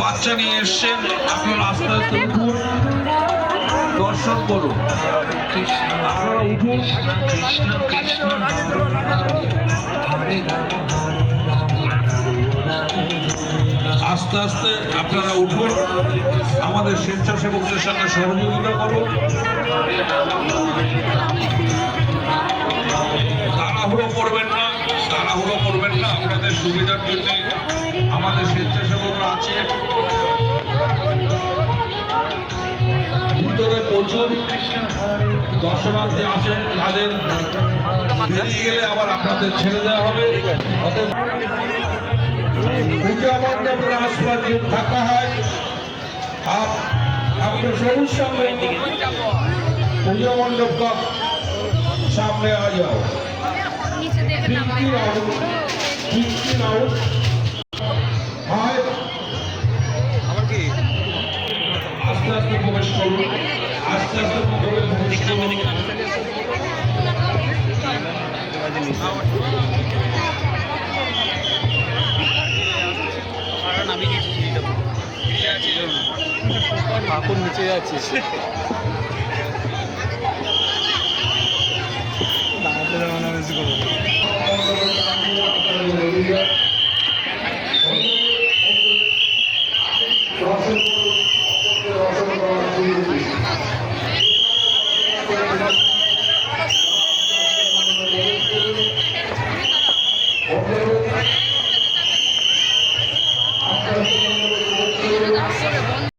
বাচ্চা নিয়ে এসছেন। আপনারা আস্তে আস্তে উঠুন। দর্শন করুন। আপনারা উঠুন। আস্তে আস্তে আপনারা উঠুন। আমাদের স্বেচ্ছাসেবকদের সঙ্গে সহযোগিতা করুন। তাড়াহুড়ো করবেন না। তাড়াহুড়ো করবেন না। আপনাদের সুবিধার জন্য আমাদের স্বেচ্ছাসেবকরা প্রচুর দর্শনার্থী আসেন, তাদের বেরিয়ে গেলে আবার আপনাদের ছেড়ে দেওয়া হবে। অতএব পূজা থাকা হয়। আর আপনার সবুজ সামনে পূজা মণ্ডপ সামনে আ যাও। আস্তে আস্তে প্রবেশ করুন। কাকুর নিচে যাচ্ছে যাব